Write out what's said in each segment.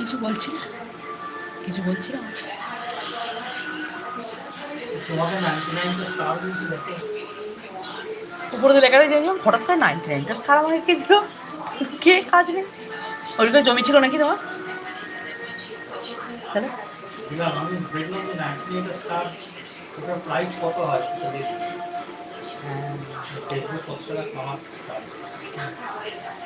কিছু বলছি না কিছু দিয়েছি দেখো। উপরে তো লেখা রয়েছে হঠাৎ করে নাইনটি নাইনটা স্টার আমাকে কে দিল? কে কাজ নেই ওইটা জমি ছিল নাকি তোমার? তাহলে? দিলাম আমি দেখলাম যে নাইনটি নাইনটা স্টার ওটার প্রাইস কত হয় সেটা দেখি ফেসবুক সবসময় আমার একশো টাকা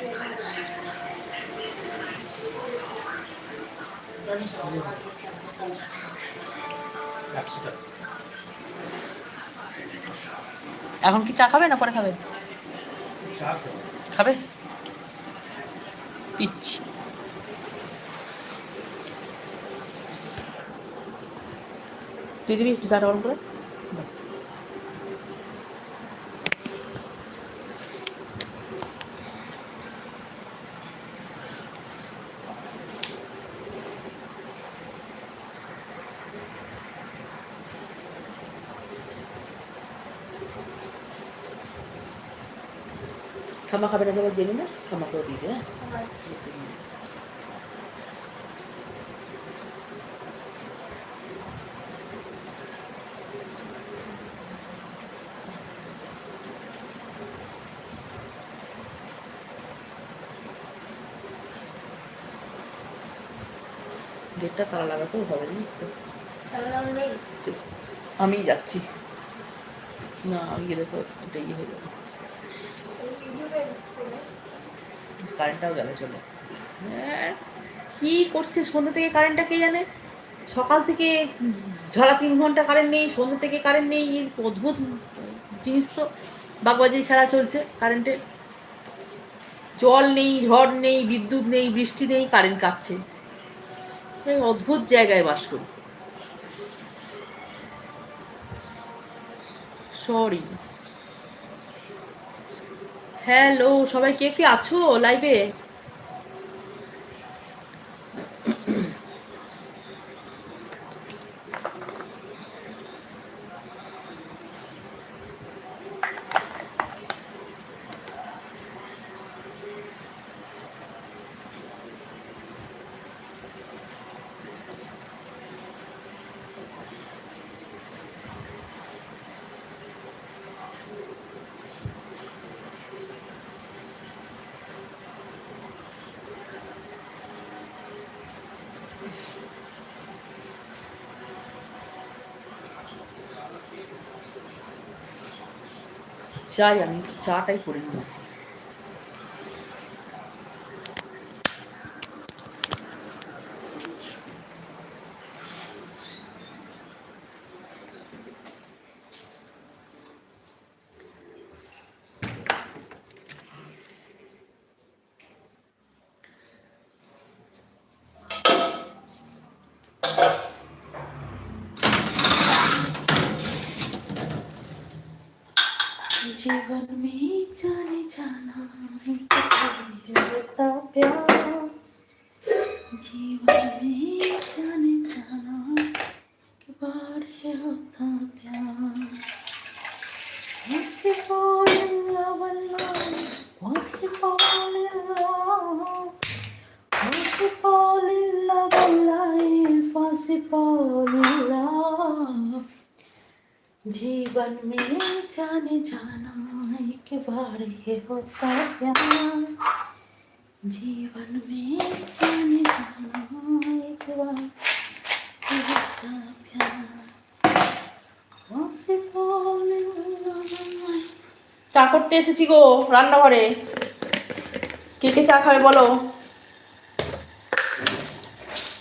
এখন কি চা খাবে না পরে খাবে? খাবে? দিচ্ছি তুই দিবি? একটু চাটা গরম করে দাও। খাবে না যাবে জেনে না ঠাম্মা করে দিয়ে দে, হ্যাঁ গেটটা তালা লাগাতেও হবে জানিস তো আমি যাচ্ছি না আমি গেলে তো এটা ইয়ে হয়ে যাবে কারেন্টটাও গেল চলে। হ্যাঁ, কি করছে? সন্ধ্যে থেকে কারেন্টটা কে জানে? সকাল থেকে ঝাড়া তিন ঘণ্টা কারেন্ট নেই সন্ধ্যে থেকে কারেন্ট নেই অদ্ভুত জিনিস তো। বাগবাজির খেলা চলছে কারেন্টে জল নেই ঝড় নেই বিদ্যুৎ নেই বৃষ্টি নেই কারেন্ট কাটছে অদ্ভুত জায়গায় বাস করি। সরি হ্যালো সবাই কে কি আছো লাইভে চাই আমি চাটাই করে নিয়েছি जीवन में जाने जाना है होता प्यार जीवन में जाने जाना के बार है होता प्यार Once you fall in love alone, once you fall in love, जीवन में जाने जाना एक बार ये होता प्यार जीवन में जाने जाना एक बार ये होता प्यार Once you fall in love, চা করতে এসেছি গো রান্নাঘরে কে কে চা খাবে বলো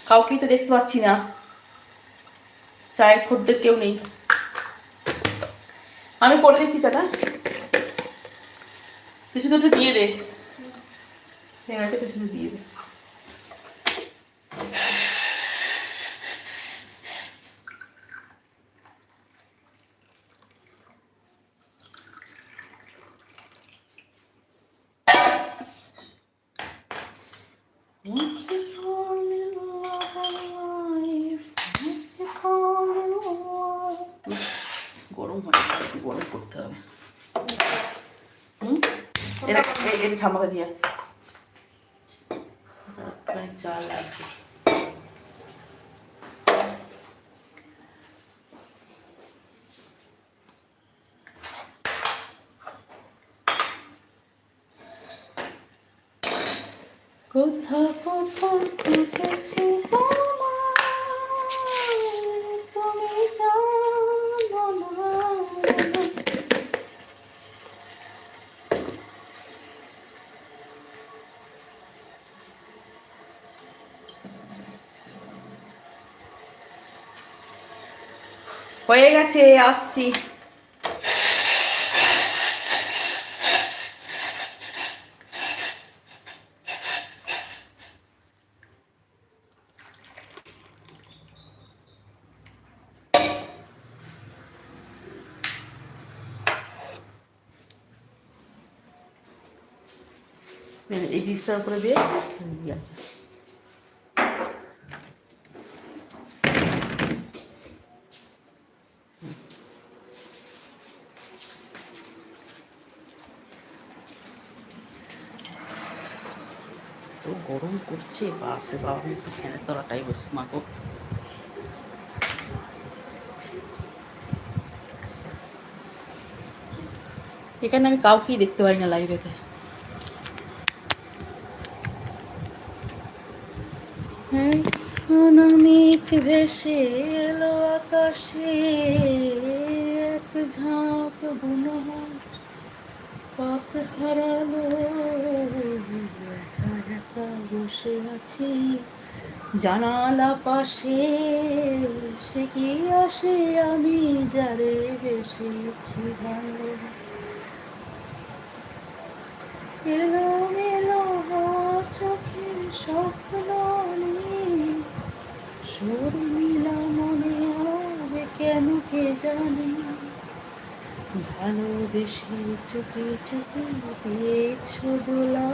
কাউকেই তো দেখতে পাচ্ছি না চায়ের খদ্দের কেউ নেই আমি করে দিচ্ছি চাটা। কিছু দুটো দিয়ে দে। দিয়ে দে Once upon a life, once upon a life. গরম হয় একটু গরম করতে হবে হুম এটা এ- এটা ঠাম্মাকে দিয়ে একটুখানি লাগবে কোথা কোথা খুঁজেছি তোমায়, তুমি জানো না। হয়ে গেছে আসছি। এই ডিশটার উপরে দিয়ে আছে তো গরম করছে, বাপরে বাপ, আমি ফ্যানের তলাটাই বসে মাগো এখানে আমি কাউকেই দেখতে পাই না লাইভেতে অনামিক ভেসে এলো আকাশে, এক ঝাঁক বুনো পথ হারালো বসে আছি, জানালা পাশে। সে কি আসে আমি যারে বেসেছি ভালো? এলো মেলো চোখে স্বপ্ন শর্মিলা মনে হবে, কেন কে জানি? ভালোবেসে চোখে চোখে দিয়েছ দোলা।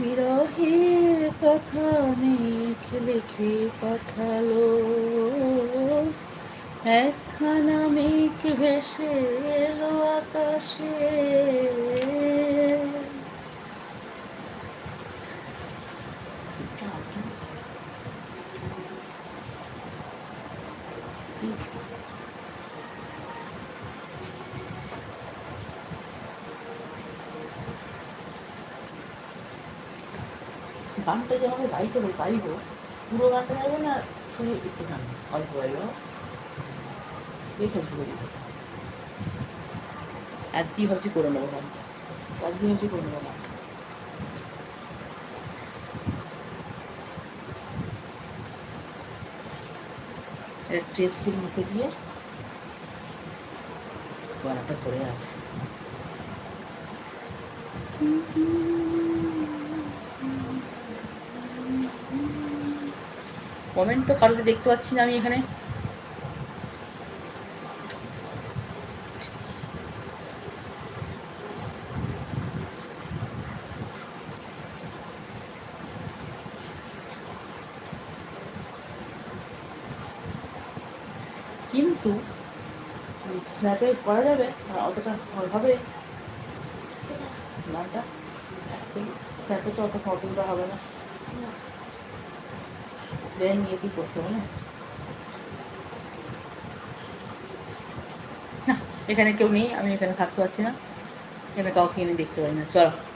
বিরহের কথা মেঘ লিখে পাঠালো। একখানা মেঘ ভেসে এলো আকাশে। গানটা যে আমাকে গাইতে হবে গাইবো পুরো গানটা গাইবো না, শুধু একটু গান অল্প গাইবো। দেখেছি। করি আজকেই ভাবছি করে নেব গানটা। আজকেই ভাবছি করে নেব গানটা। ট্রেপসির মুখে দিয়ে গলাটা পড়ে আছে। কমেন্ট তো কারোর দেখতে পাচ্ছি না আমি এখানে। কিন্তু স্ন্যাপে করা যাবে অতটা হবে গানটা স্ন্যাপে তো অত ফটোটা হবে না। প্লেন নিয়ে কি করতে হবে না? এখানে কেউ নেই, আমি এখানে থাকতে পারছি না। এখানে কাউকে আমি দেখতে পাই না। চলো।